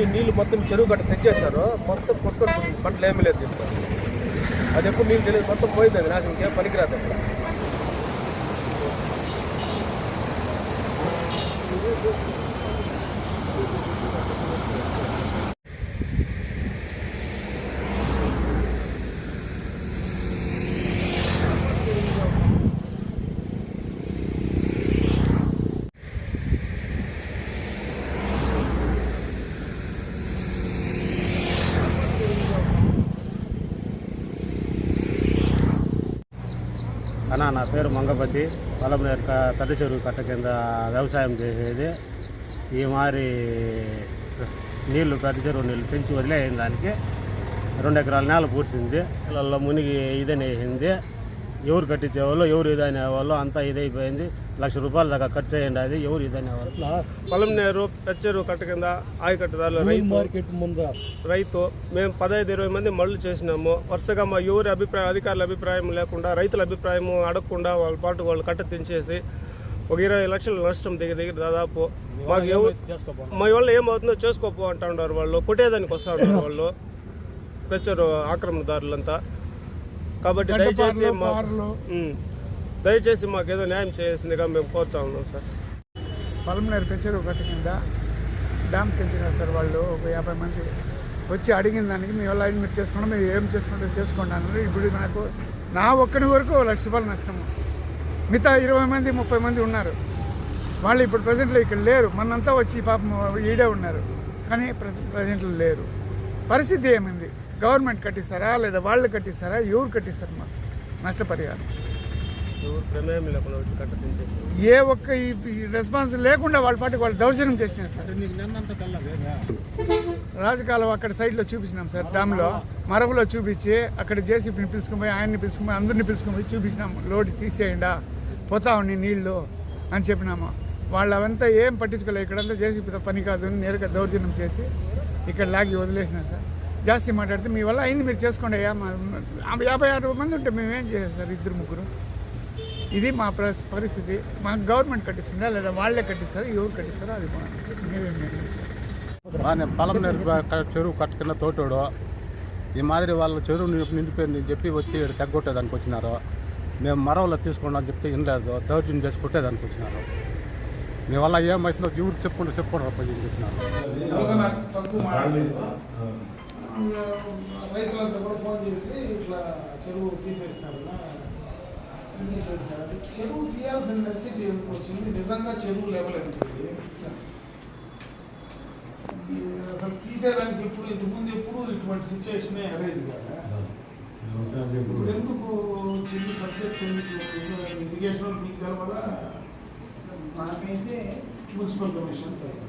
ఈ నీళ్ళు మొత్తం చెరువు గట్ట తెచ్చేస్తారు మొత్తం కొట్టుకొని పంటలు ఏమీ లేదు చెప్తారు అది ఎప్పుడు నీళ్ళు తెలియదు. మొత్తం పోయింది అది నాశనం. ఇంకేం పనికిరాదు అక్కడ. అన్నా నా పేరు మంగపతి పొలంనేరు క- పెద్ద చెరువు కట్ట కింద వ్యవసాయం చేసేది ఈ మారి నీళ్ళు పెద్ద చెరువు నీళ్ళు పెంచి వదిలేసిన దానికి రెండు ఎకరాల నేల పూడ్చింది పిల్లల్లో మునిగి ఇదనేసింది ఎవరు కట్టించే వాళ్ళు ఎవరు ఇదనే వాళ్ళు అంతా ఇదైపోయింది. లక్ష రూపాయల దాకా ఖర్చు అయ్యింది అది ఎవరు ఇదనే వాళ్ళు పొలం నేరు పెచ్చరు కట్ట కింద ఆయకట్టుదారులు రైతు మార్కెట్ ముందర రైతు మేము పదహైదు ఇరవై మంది మళ్ళు చేసినాము. వరుసగా మా ఎవరి అభిప్రాయం అధికారుల అభిప్రాయం లేకుండా రైతుల అభిప్రాయం అడగకుండా వాళ్ళ పాటు వాళ్ళు కట్ట తెంచేసి ఒక ఇరవై లక్షల నష్టం దగ్గర దగ్గర దాదాపు మాకు ఎవరు మా వాళ్ళు ఏమవుతుందో చేసుకోపో అంటా ఉన్నారు వాళ్ళు. కొట్టేదానికి వస్తా ఉన్నారు వాళ్ళు. పెచ్చరు ఆక్రమణదారులంతా. కాబట్టి దయచేసి మా. దయచేసి మాకు ఏదో న్యాయం చేయాల్సిందిగా మేము కోరుతా ఉన్నాం సార్. పొలంనేరు పెంచారు ఒకటి కింద. డ్యామ్ పెంచినారు సార్ వాళ్ళు. ఒక యాభై మంది వచ్చి అడిగిన దానికి మీ వల్ల మీరు చేసుకోండి మీరు ఏం చేసుకుంటారో చేసుకోండి అన్నారు. ఇప్పుడు నాకు నా ఒక్కడి వరకు లక్ష రూపాయలు నష్టము మిగతా ఇరవై మంది ముప్పై మంది ఉన్నారు. వాళ్ళు ఇప్పుడు ప్రజెంట్లో ఇక్కడ లేరు. మనంతా వచ్చి పాపం ఈడే ఉన్నారు. కానీ ప్రజెంట్లో లేరు. పరిస్థితి ఏమైంది? గవర్నమెంట్ కట్టిస్తారా లేదా వాళ్ళు కట్టిస్తారా? ఎవరు కట్టిస్తారు మాకు? నష్టపరిహారం. ఏ ఒక్క ఈ రెస్పాన్స్ లేకుండా వాళ్ళ పాటికి వాళ్ళు దౌర్జన్యం చేసినారు సార్. రాజకాలం అక్కడ సైడ్లో చూపించినాం సార్ డ్యామ్లో. మరబులో చూపించి అక్కడ జేసీపీని పిలుచుకుని పోయి ఆయన్ని పిలుచుకుని పోయి అందరిని పిలుచుకుని పోయి చూపించినాము లోడ్ తీసేయండా పోతా ఉండి నీళ్ళు అని చెప్పినాము. వాళ్ళు అవంతా ఏం పట్టించుకోలేదు ఇక్కడంతా జేసీపీతో పని కాదు అని నేరుగా దౌర్జన్యం చేసి ఇక్కడ లాగి వదిలేసినారు సార్. జాస్తి మాట్లాడితే మీ వల్ల అయింది మీరు చేసుకోండి అయ్యా. యాభై ఆరు మంది ఉంటే మేమేం చేయాలి సార్ ఇద్దరు ముగ్గురు? ఇది మా ప్రస్- పరిస్థితి. మాకు గవర్నమెంట్ కట్టిస్తుందా లేదా వాళ్ళే కట్టిస్తారా? ఎవరు కట్టిస్తారో అది బాగానే పొలం చెరువు కట్ట కింద తోటోడు ఈ మాదిరి వాళ్ళు చెరువు నిండి- నిండిపోయింది చెప్పి వచ్చి తెగ్గొట్టేదానికి వచ్చినారు. మేము మరవలో తీసుకోండి అని చెప్తే వినలేదు. దౌర్జన్యం చేసి కొట్టేదానికి వచ్చినారు. మీ వల్ల ఏమవుతుందో ఎవరికి చెప్పుకుంటూ చెప్పుకుంటారు అని చెప్పినారు. రైతులంతా కూడా ఫోన్ చేసి ఇట్లా చెరువు తీసేసినారు అది చెరువు తీయాల్సిన నెసిటీ ఎందుకు వచ్చింది? నిజంగా చెరువు లెవెల్ ఎందుకు అసలు తీసేదానికి ఎప్పుడు ఇంతకుముందు ఎప్పుడు ఇటువంటి సిచ్యువేషన్ అరైజ్ కదా? ఎందుకు చిన్న సబ్జెక్ట్ ఇరిగేషన్ మీకు తెలవాలా నాకైతే మున్సిపల్ కమిషన్ తెలవాలి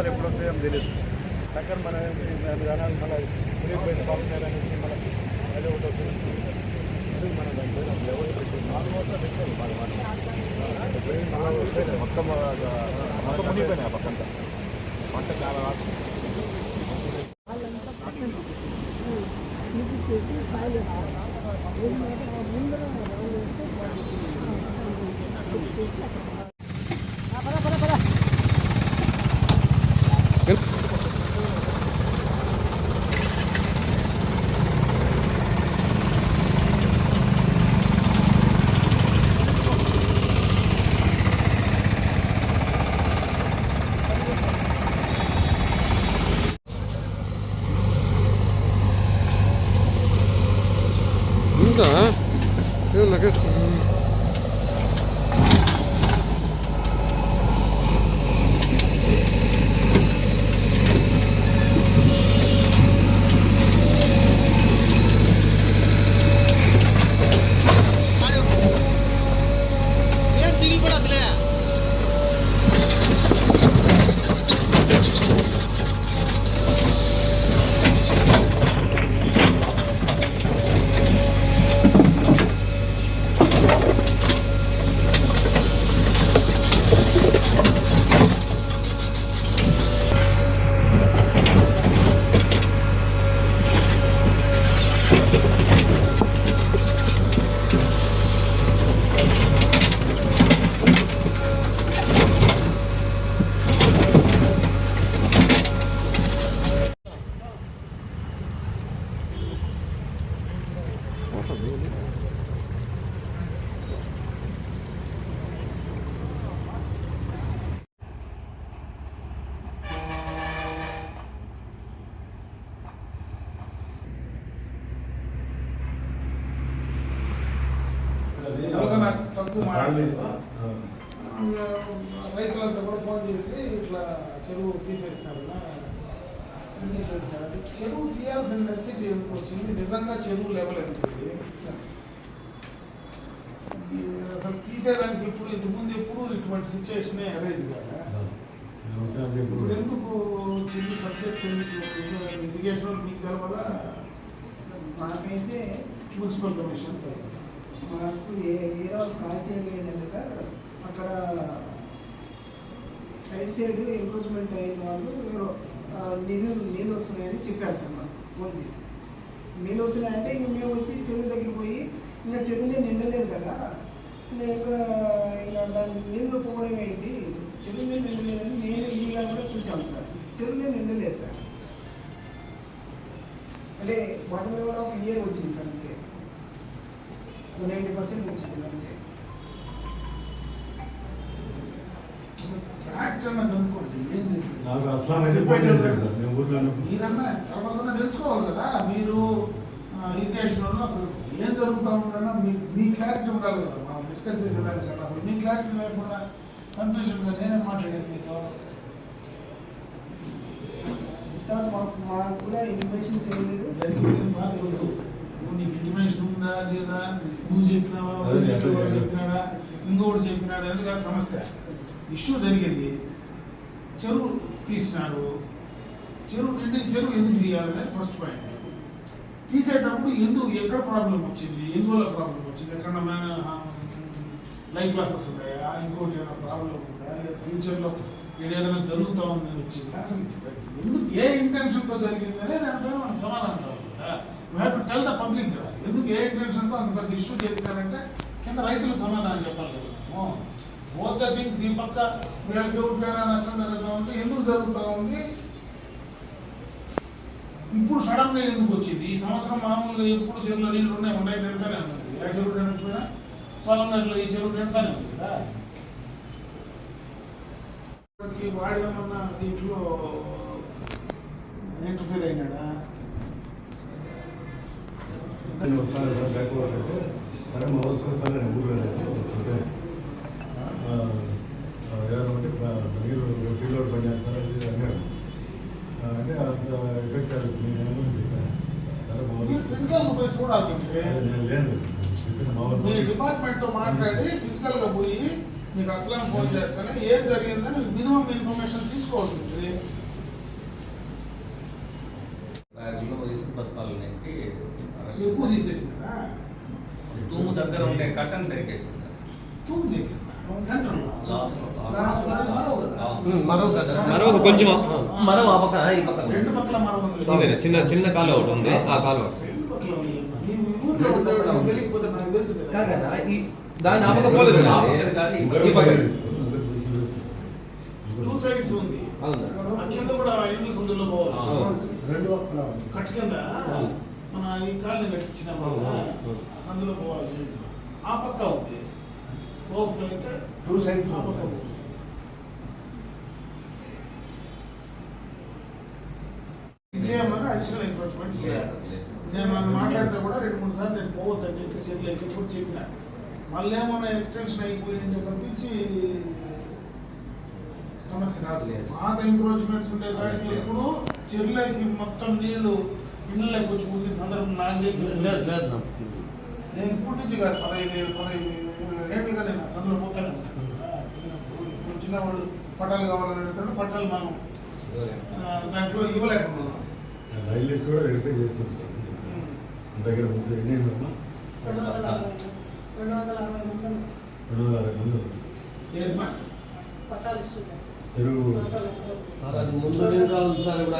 సార్ ఎప్పుడు వస్తాయో తెలియదు చక్కర మన విధానాలు మళ్ళీ మునిగిపోయిన పంపుతారు అనేసి మనకి మళ్ళీ ఒకటి వస్తుంది. ఎందుకు మనం దాని మీద లెవెల్ పెట్టి నాలుగు వందలు పెట్టారు బాగా నాలుగు వస్తాయి మొత్తం మొత్తం మునిగిపోయినాయి ఆ పక్కంతా. పంట చాలా రాసి. ముందర Um, మాట్లాడలేదు. రైతులంతా కూడా ఫోన్ చేసి ఇట్లా చెరువు తీసేసినారు అది చెరువు తీయాల్సిన నెసిటీ ఎందుకు వచ్చింది? నిజంగా చెరువు లెవెల్ అసలు తీసేదానికి ఎప్పుడు ఇంతకుముందు ఎప్పుడు ఇటువంటి సిచ్యువేషన్ అరైజ్ కదా? ఇప్పుడు ఎందుకు చిన్న సబ్జెక్ట్ ఇరిగేషన్ వాళ్ళు మీకు తెలవాలా మాకైతే మున్సిపల్ కమిషన్ తెలవాలా మాకు ఏ వేరే వాళ్ళు కాల్ చేయడం లేదంటే సార్. అక్కడ రైట్ సైడ్ ఎంక్రోచ్మెంట్ అయిన వాళ్ళు నీళ్ళు నీళ్ళు వస్తున్నాయని చెప్పారు సార్ మాకు. ఫోన్ చేసి. నీళ్ళు వస్తున్నాయంటే ఇంక మేము వచ్చి చెరువు దగ్గరికి పోయి ఇంకా చెరువునే నిండలేదు కదా. ఇంకా ఇంకా దాని నీళ్ళు పోవడం ఏంటి? చెరువునే నిండలేదని నేను ఇల్లుగా కూడా చూశాను సార్. చెరువునే నిండలేదు సార్. అంటే వాటర్ లెవెల్ ఆఫ్ ఇయర్ వచ్చింది సార్ అంతే. నైంటీ పర్సెంట్ వచ్చింది అంతే ఫ్యాక్ట్ అన్నది అనుకోండి నాకు అస్లాం. మీరన్నా తర్వాత తెలుసుకోవాలి కదా మీరు ఇరిగేషన్ వల్ల అసలు ఏం జరుగుతా ఉందన్నా మీ మీ క్లారిటీ ఉండాలి కదా. మనం డిస్కస్ చేసేదానికి కదా అసలు మీ క్లారిటీ లేకుండా కన్ఫ్యూజన్గా నేనేం మాట్లాడేది మీతో తర్వాత మాకు కూడా ఇన్ఫర్మేషన్స్ ఏం లేదు. జరిగింది బాగా. నువ్వు నీకు ఇంటిమేషన్ ఉందా లేదా? నువ్వు చెప్పినావా? చెప్పినాడా? ఇంకొకటి చెప్పినాడా? అనేది కాదు సమస్య. ఇష్యూ జరిగింది. చెరువు తీసినారు. చెరువు నిండి చెరువు ఎందుకు తీయాలనేది ఫస్ట్ పాయింట్ తీసేటప్పుడు ఎందుకు ఎక్కడ ప్రాబ్లం వచ్చింది? ఎందువల్ల ప్రాబ్లం వచ్చింది? ఎక్కడ లైఫ్ లాసెస్ ఉన్నాయా? ఇంకోటి ఏమైనా ప్రాబ్లం ఉందా? లేదా ఫ్యూచర్లో ఏదైనా జరుగుతూ ఉందని వచ్చింది? అసలు ఎందుకు ఏ ఇంటెన్షన్తో జరిగిందనే దానిపైన మనకు సమాధానం కావాలి. You have to tell the public కదా ఎందుకు ఏ ఇంటెన్షన్తో అంత పెద్ద ఇష్యూ చేశారంటే కింద రైతులకు సమాధానం చెప్పాలి కదా. బోత్ ద థింగ్స్ ఈ పక్క వీళ్ళకి ఎవరికైనా నష్టం జరుగుతూ ఉంటే ఎందుకు జరుగుతూ ఉంది? ఇప్పుడు సడన్గా ఎందుకు వచ్చింది? ఈ సంవత్సరం మామూలుగా ఎప్పుడు చెరువులో నీళ్ళు ఉన్నాయి ఉన్నాయి నిండుతానే ఉంటుంది ఏ చెరువు నిండకపోయినా పొలం ఈ చెరువు నిండుతానే ఉంది కదా. ఇప్పటికి వాడేమన్నా దీంట్లో ఇంటర్ఫీర్ అయినాడా? వస్తాను సార్ బ్యాక్వర్డ్ అంటే సరే మా నేను ఊర్లో లేను. అంటే మీరు ఫీల్డ్ పని చేస్తారు అది అన్నాడు ఆ, అంటే అంత ఎఫెక్ట్ అవుతుంది నేను చెప్పాను సరే మా లేను చెప్పిన మా మీ డిపార్ట్మెంట్తో మాట్లాడి ఫిజికల్గా పోయి మీకు అసలు ఫోన్ చేస్తానే ఏం జరిగిందని మినిమం ఇన్ఫర్మేషన్ తీసుకోవాల్సింది ఇసుక బస్తాలు ఎక్కువ. తీసేసినారా? తూము దగ్గర ఉండే కట్టన్ పెరిగేసింది తూము దగ్గర మరొక కొంచెం ఆ. ఈ రెండు పక్కల మరో చిన్న చిన్న కాలువ ఒకటి ఉంది. ఆ కాలువ. దాన్ని ఆపకపోలేదు. టూ సైడ్స్ ఉంది. కింద కూడా ఇండ్ల సందులో పోవాలి. రెండు పక్కల. కట్ట కింద మన ఈ కాలనీ కట్టించినాం కదా ఆ సందులో పోవాలి. ఆ పక్క ఉంది. ఓఫ్లో అయితే టూ సైడ్స్ ఆ పక్క ఉంది. Additional encroachments. నేను నన్ను మాట్లాడితే కూడా రెండు మూడు సార్లు నేను పోవద్దండి ఇంకా చెట్లకి ఎప్పుడు చెప్పిన. మళ్ళీ ఏమైనా ఎక్స్టెన్షన్ అయిపోయింటే తప్పించి సమస్య రాదు లేదు. పాత ఎంక్రోచ్మెంట్స్ ఉండే కాడికి ఎప్పుడు చెట్లకి మొత్తం నీళ్ళు ఇళ్ళకి వచ్చి ఊరిన సందర్భం నాకు తెలిసి లేదు లేదు నాకు నేను ఇప్పటి నుంచి కాదు పదహైదు పదహైదు ఏళ్ళుగా నేను సందులో పోతానే ఇప్పుడు ఇప్పుడు వచ్చిన వాళ్ళు పట్టాలు కావాలని అడుగుతాడు పట్టాలు మనం దాంట్లో ఇవ్వలేకపోతున్నాం. రైల్ లిస్ట్ కూడా వెరిఫై చేసాం దగ్గర ముందు ఎన్ని రెండు వందల అరవై మంది రెండు వందల అరవై మంది. సార్ అది ముందు ఏం కావాలి సార్ ఇప్పుడు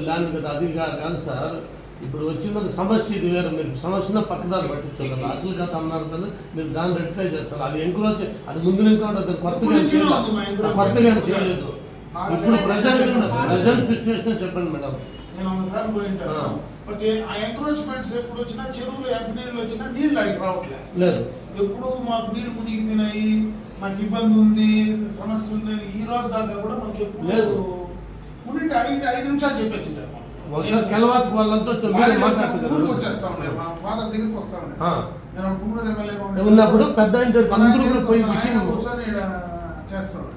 ల్యాండ్ కదా అది కాదు సార్. ఇప్పుడు వచ్చిన సమస్య ఇది వేరు మీరు సమస్యను పక్కదారి పట్టించుకోవాలి అసలు కథ అన్నారు కదా మీరు దాన్ని రెక్టిఫై చేస్తారు. అది ఎంక్రోచ్ అది ముందు ఉండదు కొత్తగా నుంచి. కొత్తగా ఏం చేయలేదు. ఇప్పుడు ప్రజెంట్ ప్రజెంట్ సిచ్యువేషన్ చెప్పండి మేడం. నేను ఒకసారి పోయింటాను ఆ. బట్ ఏ- ఆ ఎంక్రోచ్మెంట్స్ ఎప్పుడు వచ్చినా చెరువులు ఎంత నీళ్ళు వచ్చినా నీళ్ళు అడిగి రావట్లేదు లేదు. ఎప్పుడు మాకు నీళ్ళు మునిగిపోయినాయి మాకు ఇబ్బంది ఉంది సమస్య ఉంది అని ఈ రోజు దాకా కూడా మనకి ఎప్పుడు లేదు. ఉండింటే ఐదు ఐదు నిమిషాలు చెప్పేసి. ఒకసారి కెలవాత్ వాళ్ళంతా వచ్చేస్తా ఉన్నారు. మా ఫాదర్ దగ్గరికి వస్తా ఉన్నారు. ఉండే- ఉన్నప్పుడు పెద్ద అందరూ కూడా పోయి విషయం కూర్చొని చేస్తా ఉన్నారు.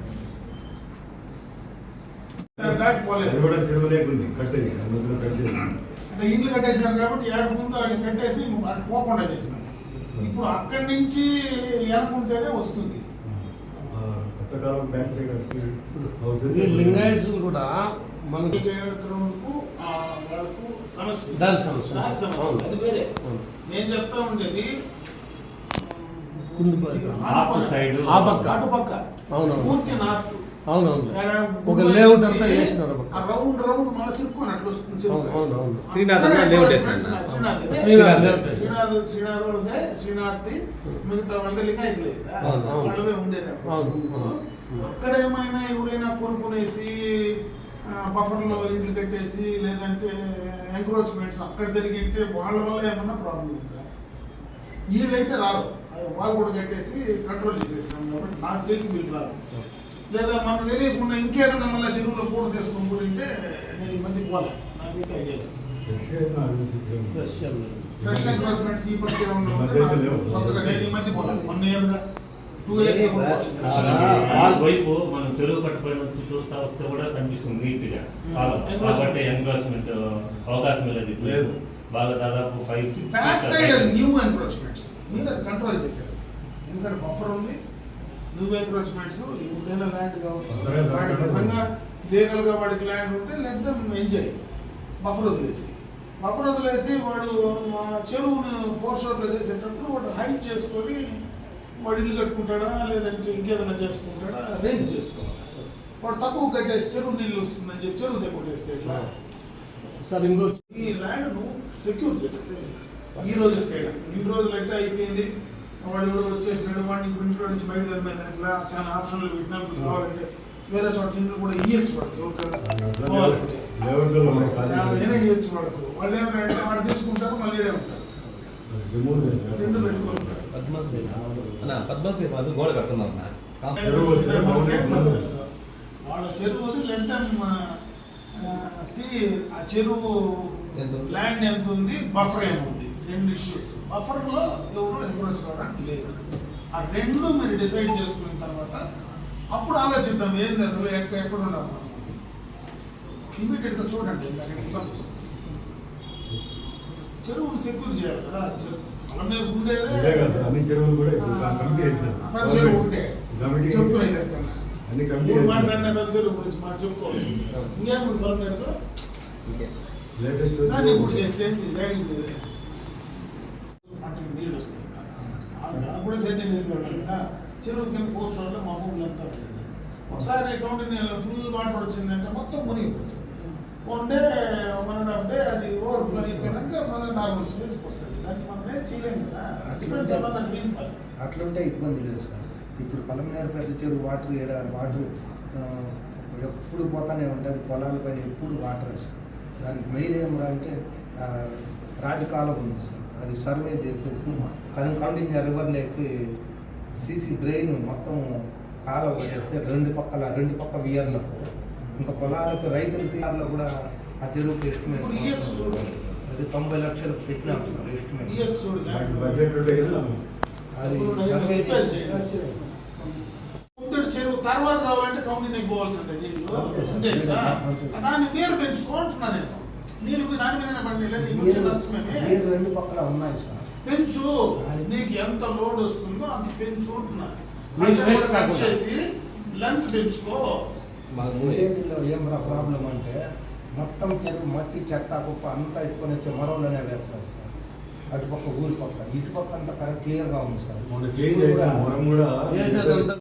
ఇండ్లు కట్టేసినాం కాబట్టి ఏడు ముందు అది కట్టేసి అటు పోకుండా చేసినాం. ఇప్పుడు అక్కడి నుంచి ఎనుకుంటేనే వస్తుంది. బ్యాక్ సైడ్ హౌసెస్ కూడా మనకి వాళ్ళకు సమస్య. సమస్య. అది వేరే. అవును. నేను చెప్తా ఉండేది ఆ పక్క అవును. పూర్తి నార్త్ అవునవును. ఒక లేఅవుట్ అంతా రౌండ్ రౌండ్ మళ్ళీ తిరుక్కొని అట్లా వస్తుంది శ్రీనాథ్ లేఅవుట్ మిగతా లింగాయత్ లేదు. వాళ్ళవే ఉండేది ఎవరైనా కొనుక్కునేసి బఫర్లో ఇండ్లు కట్టేసి లేదంటే ఎంక్రోచ్మెంట్స్ అక్కడ జరిగింటే వాళ్ళ వల్ల ఏమన్నా ప్రాబ్లం ఉందా? వీళ్ళైతే రాదు వాళ్ళు కూడా కట్టేసి కంట్రోల్ చేసేసినాం కాబట్టి నాకు తెలిసి వీళ్ళు రాదు. లేదా మనకు తెలియకుండా ఇంకేదైనా మళ్ళీ చెరువులో పూట తీసుకొని పోయింటే నేను ఈ మధ్య పోలే. నాకైతే ఐడియా లేదు. ఫ్రెష్ ఎంక్రోచ్మెంట్స్ ఈ మధ్య ఈ మధ్య పోలే. ఇయర్గా టూ ఇయర్స్ వైపు మనం చెరువు కట్టుపై నుంచి చూస్తా వస్తే కూడా కనిపిస్తుంది నీట్గా కాలం కాబట్టి ఎంక్రోచ్మెంట్ అవకాశం లేదు లేదు. బాగా దాదాపు ఫైవ్ సిక్స్ బ్యాక్ సైడ్ అది న్యూ ఎంక్రోచ్మెంట్స్ మీరు కంట్రోల్ చేశారు. ఎందుకంటే బఫర్ ఉంది. న్యూ ఎంక్రోచ్మెంట్స్ ఎవరిదైనా ల్యాండ్ కావచ్చు. వాడి. నిజంగా లీగల్గా వాడికి ల్యాండ్ ఉంటే లెట్ దమ్ ఎంజాయ్ బఫర్ వదిలేసి. బఫర్ వదిలేసి వాడు మా చెరువును ఫోర్ షోర్లో చేసేటప్పుడు వాడు హైట్ చేసుకొని వాడు ఇల్లు కట్టుకుంటాడా లేదంటే ఇంకేదైనా చేసుకుంటాడా రేంజ్ చేసుకోవాలి. వాడు తక్కువ కట్టేసి చెరువు నీళ్ళు వస్తుందని చెప్పి చెరువు దగ్గర ఎట్లా? సార్ ఇంకో ఈ ల్యాండ్ను సెక్యూర్ చేస్తే ఈ రోజుకైనా ఈ రోజులు అంటే అయిపోయింది. వాడు ఎవడో వచ్చేసినాడు వాడిని ఇప్పుడు ఇంట్లో నుంచి ఇట్లా చాలా ఆప్షన్లు పెట్టినప్పుడు కావాలంటే వేరే చోట ఇంట్లో కూడా ఇయ్యచ్చు కావాలంటే. ఇయ్యచ్చు వాడుకు. వాళ్ళు ఏమంటే వాడు తీసుకుంటారు మళ్ళీ ఈడే ఉంటారు. రిమూవ్ చేశారు రెండు పెట్టుకుంటారు పద్మశ్రీ అన్న పద్మశ్రీ మాది గోడ కడుతున్నారు. వాళ్ళ చెరువు సి ఆ చెరువు ఎంత ఉంది? ల్యాండ్ ఎంత ఉంది? బఫర్ ఏముంది? రెండు ఇష్యూస్ బఫర్లో ఎవరు ఎంక్రోచ్ కావడానికి లేదు. ఆ రెండు మీరు డిసైడ్ చేసుకున్న తర్వాత అప్పుడు ఆలోచిద్దాం ఏంది అసలు ఎక్కడ ఎక్కడ ఉండాలి మనం? ఇమీడియట్గా చూడండి చెరువును సెక్యూర్ చేయాలి కదా చెరువు. ఉండేదే అన్ని చెరువులు కూడా చెరువు ఉంటే. మూడు. మాట్లాడిన పెద్ద చెరువు గురించి మనం చెప్పుకోవాల్సింది ఇంకేముంది. లేటెస్ట్ ఇప్పుడు చేస్తే డిజైనింగ్ పంటకి నీళ్ళు వస్తాయి. అప్పుడు సేద్యం చేసేవాళ్ళు కదా చెరువు కింద ఫోర్ స్టోర్లో మా భూములు అంతా ఉండేది. ఒకసారి అకౌంట్ ఫుల్ వాటర్ వచ్చిందంటే మొత్తం మునిగిపోతుంది. One day one and half day అది ఓవర్ఫ్లో అయిపోయినాక మన నార్మల్ స్టేజ్కి వస్తుంది దానికి మనం ఏం చేయలేం కదా. డిపెండ్స్ అపాన్ దట్ రెయిన్ఫాల్ అట్లుంటే ఇబ్బంది లేదు సార్. ఇప్పుడు పలమనేరు పెద్ద చెరువు వాటర్ ఏడ వాటర్ ఎప్పుడు పోతానే ఉంటుంది. పొలాల పైన ఎప్పుడు వాటర్ వస్తుంది దానికి మెయిన్ ఏమరా అంటే రాజకాలం ఉంది సార్. అది సర్వే చేసేసి కానీ కౌంటింగ్ రివర్ లేకి సీసీ డ్రైన్ మొత్తం కాలువ చేస్తే రెండు పక్కల రెండు పక్క వియర్లో ఇంకా పొలాలకు రైతుల తీరాల్లో కూడా ఆ చెరువుకి. ఎస్టిమేట్ అది తొంభై లక్షలు పెట్టినాం ఎస్టిమేట్ అది సర్వే చెరువు తర్వాత కావాలంటే కంపెనీకి పోవాల్సిందే. నీళ్ళు అంతే కదా దాన్ని వేరు పెంచుకో అంటున్నా నేను. పోయి దాని మీదనే పండి నీరు రెండు పక్కల ఉన్నాయి సార్. పెంచు. నీకు ఎంత లోడ్ వస్తుందో అంత పెంచు కాకుండా. చేసి లెంత్ పెంచుకో. ఏం ప్రాబ్లం అంటే మొత్తం చెరువు మట్టి చెత్త కుప్ప అంతా ఎత్తుకొని వచ్చే మరవలోనే వేస్తారు సార్. అటుపక్క ఊరి పక్క. ఇటు పక్క అంతా కరెక్ట్ క్లియర్గా ఉంది సార్.